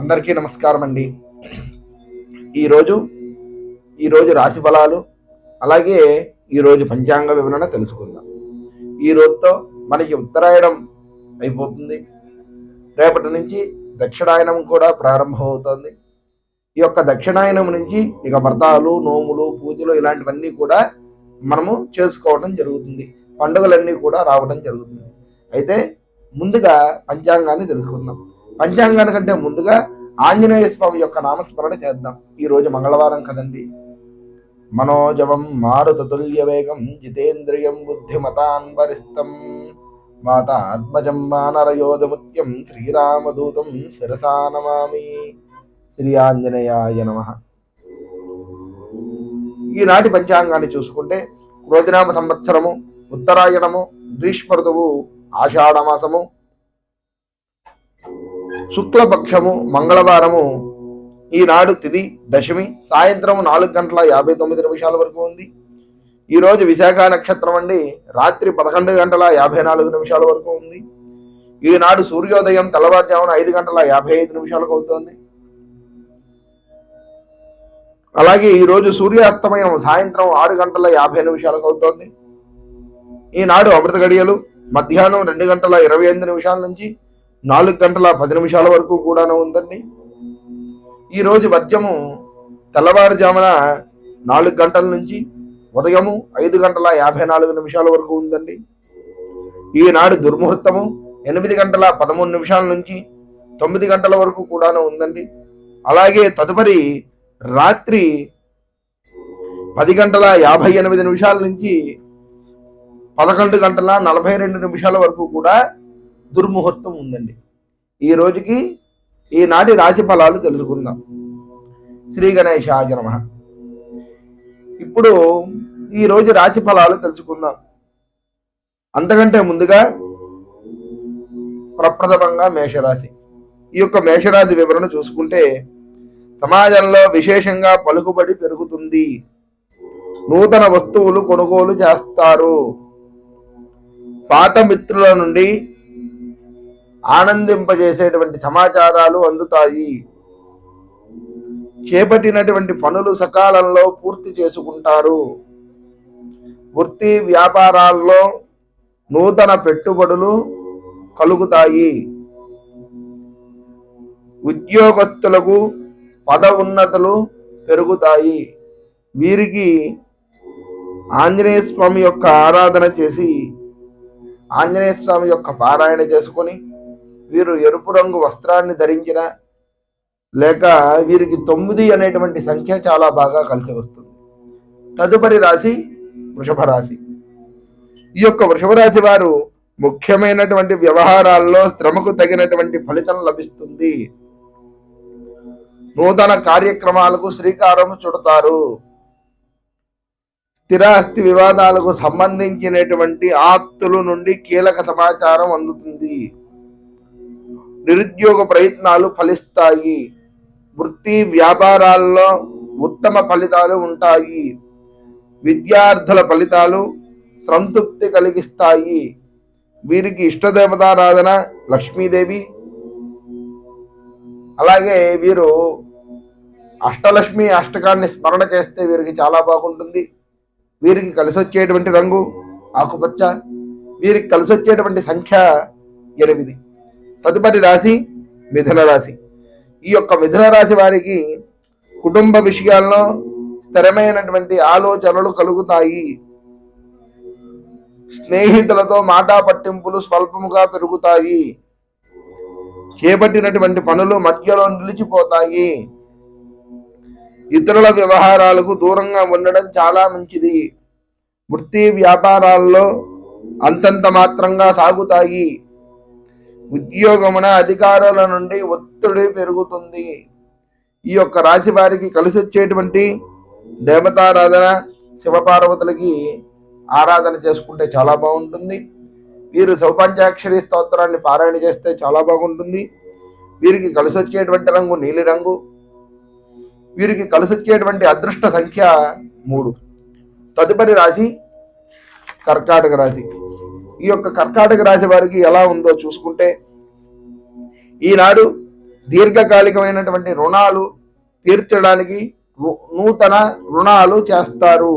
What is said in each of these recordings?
అందరికీ నమస్కారం అండి. ఈరోజు ఈరోజు రాశి ఫలాలు అలాగే ఈరోజు పంచాంగ వివరణ తెలుసుకుందాం. ఈ రోజుతో మనకి ఉత్తరాయణం అయిపోతుంది. రేపటి నుంచి దక్షిణాయనం కూడా ప్రారంభమవుతుంది. ఈ యొక్క దక్షిణాయనం నుంచి ఇక వ్రతాలు నోములు పూజలు ఇలాంటివన్నీ కూడా మనము చేసుకోవడం జరుగుతుంది. పండుగలన్నీ కూడా రావడం జరుగుతుంది. అయితే ముందుగా పంచాంగాన్ని తెలుసుకుందాం. పంచాంగానికంటే ముందుగా ఆంజనేయ స్వామి యొక్క నామస్మరణ చేద్దాం. ఈ రోజు మంగళవారం కదండి. మనోజవం మారుతతుల్య వేగం జితేంద్రియం బుద్ధిమతాన్ వరిష్టం మాతాత్మజం వానరయోధముత్యం శ్రీరామదూతం శిరసా నమామి. శ్రీ ఆంజనేయాయ నమ. ఈనాటి పంచాంగాన్ని చూసుకుంటే క్రోధినామ సంవత్సరము ఉత్తరాయణము గ్రీష్మ ఋతువు ఆషాఢమాసము శుక్లపక్షము మంగళవారము ఈనాడు తిది దశమి సాయంత్రం నాలుగు గంటల యాభై తొమ్మిది నిమిషాల వరకు ఉంది. ఈరోజు విశాఖ నక్షత్రం అండి రాత్రి పదకొండు గంటల యాభై నాలుగు నిమిషాల వరకు ఉంది. ఈనాడు సూర్యోదయం తెల్లవారుజామున ఐదు గంటల యాభై ఐదు నిమిషాలకు అవుతోంది. అలాగే ఈరోజు సూర్యాస్తమయం సాయంత్రం ఆరు గంటల యాభై నిమిషాలకు అవుతోంది. ఈనాడు అమృత గడియలు మధ్యాహ్నం రెండు గంటల ఇరవై ఎనిమిది నిమిషాల నుంచి నాలుగు గంటల పది నిమిషాల వరకు కూడాను ఉందండి. ఈరోజు మద్యము తెల్లవారుజామున నాలుగు గంటల నుంచి ఉదయము ఐదు గంటల యాభై నాలుగు నిమిషాల వరకు ఉందండి. ఈనాడు దుర్ముహూర్తము ఎనిమిది గంటల పదమూడు నిమిషాల నుంచి తొమ్మిది గంటల వరకు కూడాను ఉందండి. అలాగే తదుపరి రాత్రి పది గంటల యాభై ఎనిమిది నిమిషాల నుంచి పదకొండు గంటల నలభై రెండు నిమిషాల వరకు కూడా దుర్ముహూర్తం ఉందండి. ఈ రోజుకి ఈనాటి రాశి ఫలాలు తెలుసుకుందాం. శ్రీ గణేశాయ నమ. ఇప్పుడు ఈ రోజు రాశి ఫలాలు తెలుసుకుందాం. అంతకంటే ముందుగా ప్రప్రథమంగా మేషరాశి. ఈ యొక్క మేషరాశి వివరణ చూసుకుంటే సమాజంలో విశేషంగా పలుకుబడి పెరుగుతుంది. నూతన వస్తువులు కొనుగోలు చేస్తారు. పాత మిత్రుల నుండి ఆనందింపజేసేటువంటి సమాచారాలు అందుతాయి. చేపట్టినటువంటి పనులు సకాలంలో పూర్తి చేసుకుంటారు. వృత్తి వ్యాపారాల్లో నూతన పెట్టుబడులు కలుగుతాయి. ఉద్యోగస్తులకు పద పెరుగుతాయి. వీరికి ఆంజనేయ స్వామి యొక్క ఆరాధన చేసి ఆంజనేయ స్వామి యొక్క పారాయణ చేసుకొని వీరు ఎరుపు రంగు వస్త్రాన్ని ధరించిన లేక వీరికి తొమ్మిది అనేటువంటి సంఖ్య చాలా బాగా కలిసి వస్తుంది. తదుపరి రాశి వృషభ రాశి. ఈ యొక్క వృషభ రాశి వారు ముఖ్యమైనటువంటి వ్యవహారాల్లో శ్రమకు తగినటువంటి ఫలితం లభిస్తుంది. నూతన కార్యక్రమాలకు శ్రీకారం చుడతారు. స్థిరాస్తి వివాదాలకు సంబంధించినటువంటి ఆప్తుల నుండి కీలక సమాచారం అందుతుంది. నిరుద్యోగ ప్రయత్నాలు ఫలిస్తాయి. వృత్తి వ్యాపారాల్లో ఉత్తమ ఫలితాలు ఉంటాయి. విద్యార్థుల ఫలితాలు సంతృప్తి కలిగిస్తాయి. వీరికి ఇష్టదేవతారాధన లక్ష్మీదేవి అలాగే వీరు అష్టలక్ష్మి అష్టకాన్ని స్మరణ చేస్తే వీరికి చాలా బాగుంటుంది. వీరికి కలిసి వచ్చేటువంటి రంగు ఆకుపచ్చ వీరికి కలిసి వచ్చేటువంటి సంఖ్య ఎనిమిది. తదుపరి రాశి మిథున రాశి. ఈ యొక్క మిథున రాశి వారికి కుటుంబ విషయాల్లో స్థిరమైనటువంటి ఆలోచనలు కలుగుతాయి. స్నేహితులతో మాటా పట్టింపులు స్వల్పముగా పెరుగుతాయి. చేపట్టినటువంటి పనులు మధ్యలో నిలిచిపోతాయి. ఇతరుల వ్యవహారాలకు దూరంగా ఉండడం చాలా మంచిది. వృత్తి వ్యాపారాల్లో అంతంత మాత్రంగా సాగుతాయి. ఉద్యోగమున అధికారుల నుండి ఒత్తిడి పెరుగుతుంది. ఈ యొక్క రాశి వారికి కలిసి వచ్చేటువంటి దేవతారాధన శివపార్వతులకి ఆరాధన చేసుకుంటే చాలా బాగుంటుంది. వీరు సౌపాధ్యాక్షరి స్తోత్రాన్ని పారాయణ చేస్తే చాలా బాగుంటుంది. వీరికి కలిసి వచ్చేటువంటి రంగు నీలి రంగు. వీరికి కలిసి వచ్చేటువంటి అదృష్ట సంఖ్య మూడు. తదుపరి రాశి కర్కాటక రాశి. ఈ యొక్క కర్కాటక రాశి వారికి ఎలా ఉందో చూసుకుంటే ఈనాడు దీర్ఘకాలికమైనటువంటి రుణాలు తీర్చడానికి నూతన రుణాలు చేస్తారు.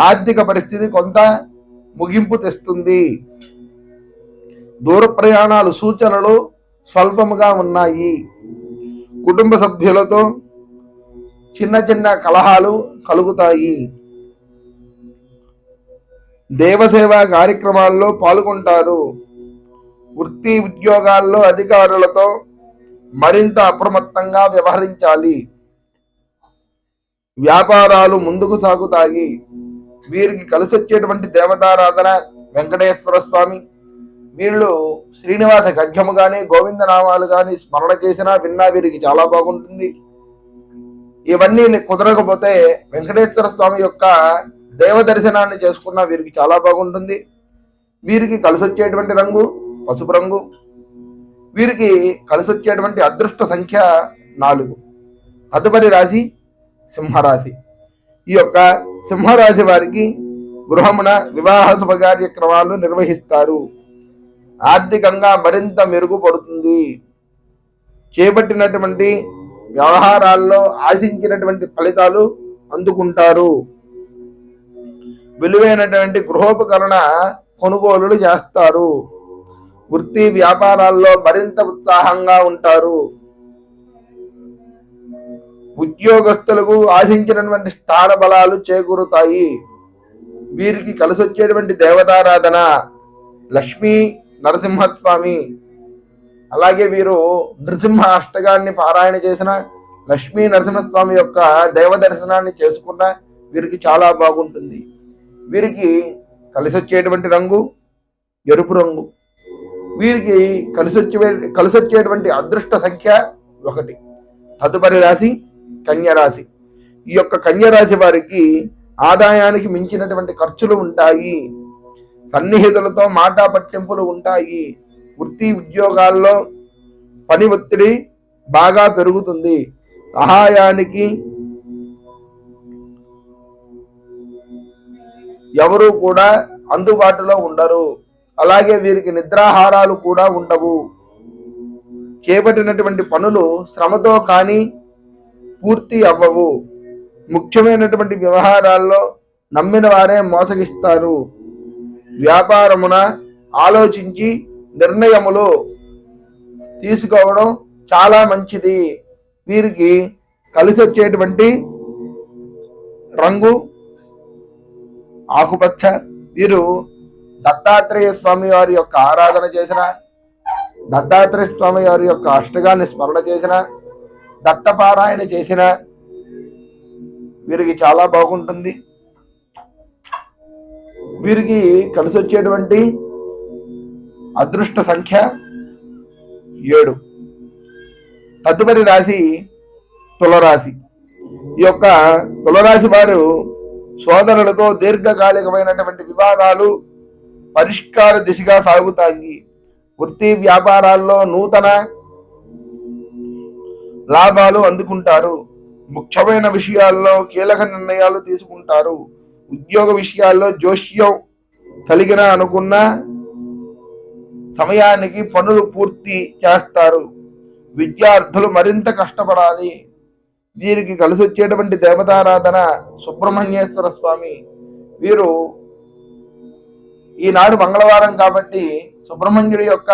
ఆర్థిక పరిస్థితి కొంత ముగింపు తెస్తుంది. దూర ప్రయాణాలు సూచనలు స్వల్పముగా ఉన్నాయి. కుటుంబ సభ్యులతో చిన్న చిన్న కలహాలు కలుగుతాయి. దేవసేవ కార్యక్రమాల్లో పాల్గొంటారు. వృత్తి ఉద్యోగాల్లో అధికారులతో మరింత అప్రమత్తంగా వ్యవహరించాలి. వ్యాపారాలు ముందుకు సాగుతాయి. వీరికి కలిసి వచ్చేటువంటి దేవతారాధన వెంకటేశ్వర స్వామి వీళ్ళు శ్రీనివాస గడ్యము కానీ గోవింద నామాలు కానీ స్మరణ చేసినా విన్నా వీరికి చాలా బాగుంటుంది. ఇవన్నీ కుదరకపోతే వెంకటేశ్వర స్వామి యొక్క దేవ దర్శనాన్ని చేసుకున్న వీరికి చాలా బాగుంటుంది. వీరికి కలిసి వచ్చేటువంటి రంగు పసుపు రంగు. వీరికి కలిసి వచ్చేటువంటి అదృష్ట సంఖ్య నాలుగు. తదుపరి రాశి సింహరాశి. ఈ యొక్క సింహరాశి వారికి గృహమున వివాహ శుభ కార్యక్రమాలు నిర్వహిస్తారు. ఆర్థికంగా మరింత మెరుగుపడుతుంది. చేపట్టినటువంటి వ్యవహారాల్లో ఆశించినటువంటి ఫలితాలు అందుకుంటారు. విలువైనటువంటి గృహోపకరణ కొనుగోలులు చేస్తారు వృత్తి వ్యాపారాల్లో మరింత ఉత్సాహంగా ఉంటారు. ఉద్యోగస్తులకు ఆశించినటువంటి స్థాన బలాలు చేకూరుతాయి. వీరికి కలిసి వచ్చేటువంటి దేవతారాధన లక్ష్మీ నరసింహస్వామి. అలాగే వీరు నృసింహ అష్టకాన్ని పారాయణ చేసిన లక్ష్మీ నరసింహస్వామి యొక్క దైవ దర్శనాన్ని చేసుకున్న వీరికి చాలా బాగుంటుంది. వీరికి కలిసి వచ్చేటువంటి రంగు ఎరుపు రంగు. వీరికి కలిసి వచ్చే కలిసి వచ్చేటువంటి అదృష్ట సంఖ్య ఒకటి. తదుపరి రాశి కన్యరాశి. ఈ యొక్క కన్యరాశి వారికి ఆదాయానికి మించినటువంటి ఖర్చులు ఉంటాయి. సన్నిహితులతో మాటా పట్టింపులు ఉంటాయి. వృత్తి ఉద్యోగాల్లో పని ఒత్తిడి బాగా పెరుగుతుంది. సహాయానికి ఎవరు కూడా అందుబాటులో ఉండరు. అలాగే వీరికి నిద్రాహారాలు కూడా ఉండవు. చేపట్టినటువంటి పనులు శ్రమతో కానీ పూర్తి అవ్వవు. ముఖ్యమైనటువంటి వ్యవహారాల్లో నమ్మిన వారే మోసగిస్తారు. వ్యాపారమున ఆలోచించి నిర్ణయములు తీసుకోవడం చాలా మంచిది. వీరికి కలిసి వచ్చేటువంటి రంగు ఆకుపచ్చ. వీరు దత్తాత్రేయ స్వామి వారి యొక్క ఆరాధన చేసిన దత్తాత్రేయ స్వామి వారి యొక్క అష్టగాన్ని స్మరణ చేసిన దత్తపారాయణ చేసిన వీరికి చాలా బాగుంటుంది. వీరికి కలిసి వచ్చేటువంటి అదృష్ట సంఖ్య ఏడు. తదుపరి రాశి తులరాశి. ఈ యొక్క తులరాశి వారు సోదరులతో దీర్ఘకాలికమైనటువంటి వివాదాలు పరిష్కార దిశగా సాగుతాయి. వృత్తి వ్యాపారాల్లో నూతన లాభాలు అందుకుంటారు. ముఖ్యమైన విషయాల్లో కీలక నిర్ణయాలు తీసుకుంటారు. ఉద్యోగ విషయాల్లో జోష్యం కలిగిన అనుకున్న సమయానికి పనులు పూర్తి చేస్తారు. విద్యార్థులు మరింత కష్టపడాలి. వీరికి కలిసి వచ్చేటువంటి దేవతారాధన సుబ్రహ్మణ్యేశ్వర స్వామి. వీరు ఈనాడు మంగళవారం కాబట్టి సుబ్రహ్మణ్యుడి యొక్క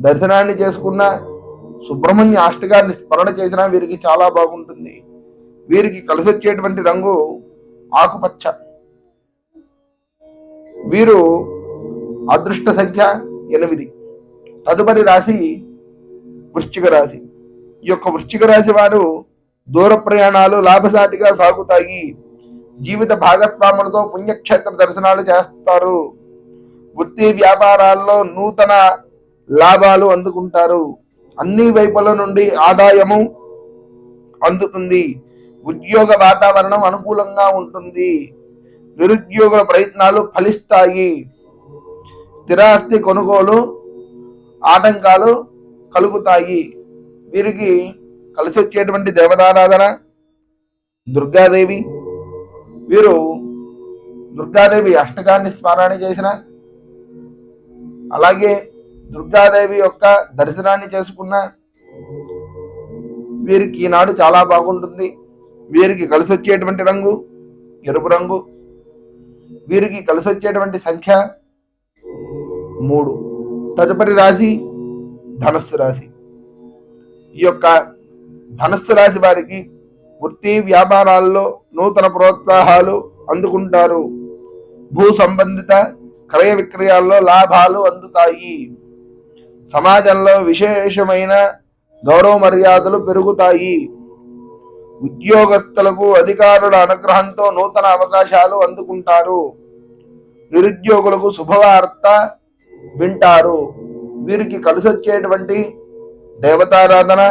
దర్శనాన్ని చేసుకున్న సుబ్రహ్మణ్య అష్టగారిని స్మరణ చేసినా వీరికి చాలా బాగుంటుంది. వీరికి కలిసి వచ్చేటువంటి రంగు ఆకుపచ్చ. వీరు అదృష్ట సంఖ్య ఎనిమిది. తదుపరి రాశి వృశ్చిక రాశి. ఈ యొక్క వృశ్చిక రాశి వారు దూర ప్రయాణాలు లాభసాటిగా సాగుతాయి. జీవిత భాగస్వాములతో పుణ్యక్షేత్ర దర్శనాలు చేస్తారు. వృత్తి వ్యాపారాల్లో నూతన లాభాలు అందుకుంటారు. అన్ని వైపుల నుండి ఆదాయము అందుతుంది. ఉద్యోగ వాతావరణం అనుకూలంగా ఉంటుంది. నిరుద్యోగుల ప్రయత్నాలు ఫలిస్తాయి. స్థిరాస్తి కొనుగోలు ఆటంకాలు కలుగుతాయి. వీరికి కలిసి వచ్చేటువంటి దేవతారాధన దుర్గాదేవి వీరు దుర్గాదేవి అష్టకాన్ని స్మరణ చేసిన అలాగే దుర్గాదేవి యొక్క దర్శనాన్ని చేసుకున్న వీరికి ఈనాడు చాలా బాగుంటుంది. వీరికి కలిసి వచ్చేటువంటి రంగు ఎరుపు రంగు వీరికి కలిసి వచ్చేటువంటి సంఖ్య మూడు. తదుపరి రాశి ధనస్సు రాశి. ఈ యొక్క ధనస్సు రాశి వారికి వృత్తి వ్యాపారాల్లో నూతన ప్రోత్సాహాలు అందుకుంటారు. భూ సంబంధిత క్రయ విక్రయాల్లో లాభాలు అందుతాయి. సమాజంలో విశేషమైన గౌరవ మర్యాదలు పెరుగుతాయి. ఉద్యోగస్తులకు అధికారుల అనుగ్రహంతో నూతన అవకాశాలు అందుకుంటారు. నిరుద్యోగులకు శుభవార్త వింటారు. వీరికి కలిసొచ్చేటువంటి దేవతారాధన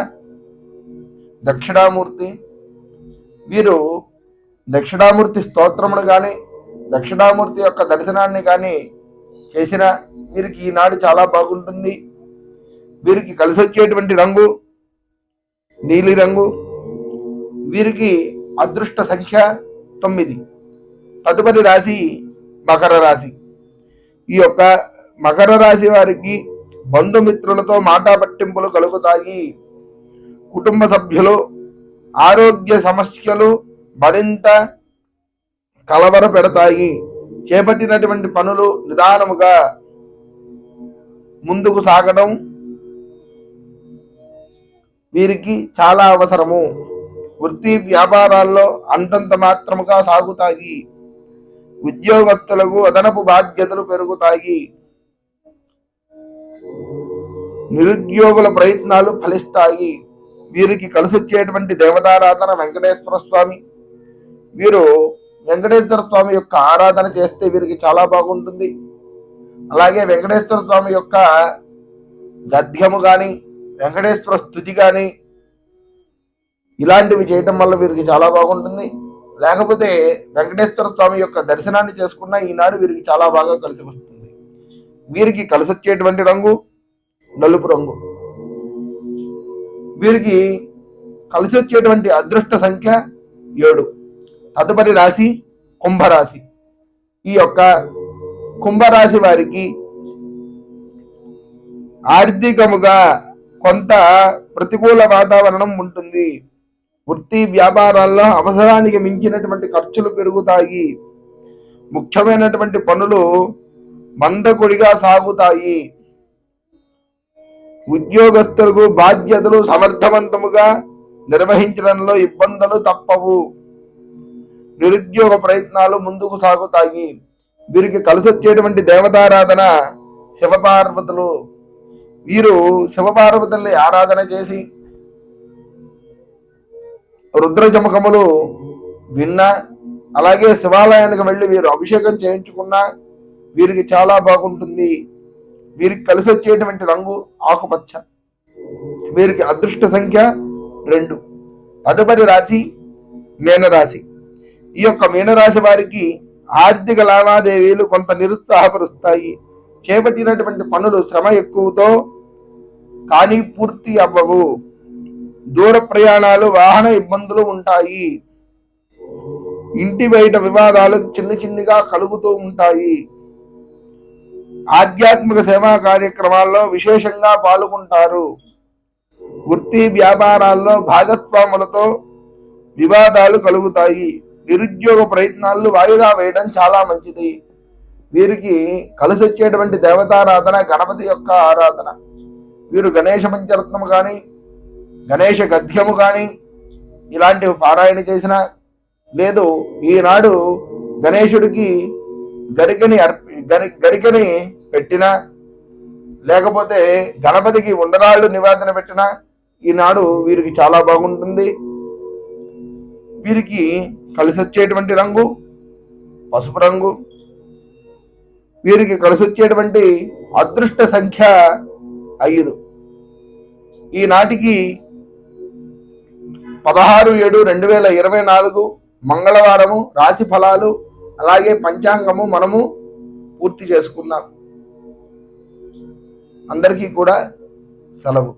దక్షిణామూర్తి వీరు దక్షిణామూర్తి స్తోత్రమును కానీ దక్షిణామూర్తి యొక్క దర్శనాన్ని కానీ చేసిన వీరికి ఈనాడు చాలా బాగుంటుంది. వీరికి కలిసి వచ్చేటువంటి రంగు నీలి రంగు వీరికి అదృష్ట సంఖ్య తొమ్మిది. తదుపరి రాశి మకర రాశి. ఈ యొక్క మకర రాశి వారికి బంధుమిత్రులతో మాట పట్టింపులు కలుగుతాయి. కుటుంబ సభ్యులు ఆరోగ్య సమస్యలు మరింత కలవర పెడతాయి. చేపట్టినటువంటి పనులు నిదానముగా ముందుకు సాగడం వీరికి చాలా అవసరము. వృత్తి వ్యాపారాల్లో అంతంత మాత్రముగా సాగుతాయి. ఉద్యోగస్తులకు అదనపు బాధ్యతలు పెరుగుతాయి. నిరుద్యోగుల ప్రయత్నాలు ఫలిస్తాయి. వీరికి కలిసొచ్చేటువంటి దేవతారాధన వెంకటేశ్వర స్వామి. వీరు వెంకటేశ్వర స్వామి యొక్క ఆరాధన చేస్తే వీరికి చాలా బాగుంటుంది. అలాగే వెంకటేశ్వర స్వామి యొక్క గద్యము కానీ వెంకటేశ్వర స్థుతి కానీ ఇలాంటివి చేయటం వల్ల వీరికి చాలా బాగుంటుంది. లేకపోతే వెంకటేశ్వర స్వామి యొక్క దర్శనాన్ని చేసుకున్న ఈనాడు వీరికి చాలా బాగా కలిసి వస్తుంది. వీరికి కలిసొచ్చేటువంటి రంగు నలుపు రంగు. వీరికి కలిసి వచ్చేటువంటి అదృష్ట సంఖ్య ఏడు. తదుపరి రాశి కుంభరాశి. ఈ యొక్క కుంభరాశి వారికి ఆర్థికముగా కొంత ప్రతికూల వాతావరణం ఉంటుంది. వృత్తి వ్యాపారాల్లో అవసరానికి మించినటువంటి ఖర్చులు పెరుగుతాయి. ముఖ్యమైనటువంటి పనులు మందకొడిగా సాగుతాయి. ఉద్యోగస్తులకు బాధ్యతలు సమర్థవంతముగా నిర్వహించడంలో ఇబ్బందులు తప్పవు. నిరుద్యోగ ప్రయత్నాలు ముందుకు సాగుతాయి. వీరికి కలిసి వచ్చేటువంటి దేవతారాధన శివపార్వతులు. వీరు శివపార్వతుల్ని ఆరాధన చేసి రుద్రజమకములు విన్నా అలాగే శివాలయానికి వెళ్ళి వీరు అభిషేకం చేయించుకున్నా వీరికి చాలా బాగుంటుంది. వీరికి కలిసి వచ్చేటువంటి రంగు ఆకుపచ్చ. వీరికి అదృష్ట సంఖ్య రెండు. తదుపరి రాశి మీనరాశి. ఈ యొక్క మీనరాశి వారికి ఆర్థిక లావాదేవీలు కొంత నిరుత్సాహపరుస్తాయి. చేపట్టినటువంటి పనులు శ్రమ ఎక్కువతో కానీ పూర్తి అవ్వవు. దూర ప్రయాణాలు వాహన ఇబ్బందులు ఉంటాయి. ఇంటి బయట వివాదాలు చిన్న చిన్నగా కలుగుతూ ఉంటాయి. ఆధ్యాత్మిక సేవా కార్యక్రమాల్లో విశేషంగా పాల్గొంటారు. వృత్తి వ్యాపారాల్లో భాగస్వాములతో వివాదాలు కలుగుతాయి. నిరుద్యోగ ప్రయత్నాలు వాయిదా వేయడం చాలా మంచిది. వీరికి కలిసి వచ్చేటువంటి దేవతారాధన గణపతి యొక్క ఆరాధన. వీరు గణేష పంచరత్నము కానీ గణేష గద్యము కానీ ఇలాంటివి పారాయణ చేసిన లేదు. ఈనాడు గణేశుడికి గరికని అర్పి గరి గరికని పెట్టిన లేకపోతే గణపతికి ఉండరాళ్ళు నివేదన పెట్టిన ఈనాడు వీరికి చాలా బాగుంటుంది. వీరికి కలిసి వచ్చేటువంటి రంగు పసుపు రంగు వీరికి కలిసి వచ్చేటువంటి అదృష్ట సంఖ్య ఐదు. ఈనాటికి పదహారు ఏడు రెండు వేల ఇరవై నాలుగు మంగళవారము రాశి ఫలాలు అలాగే పంచాంగము మనము పూర్తి చేసుకున్నాం అందరికీ కూడా సెలవు.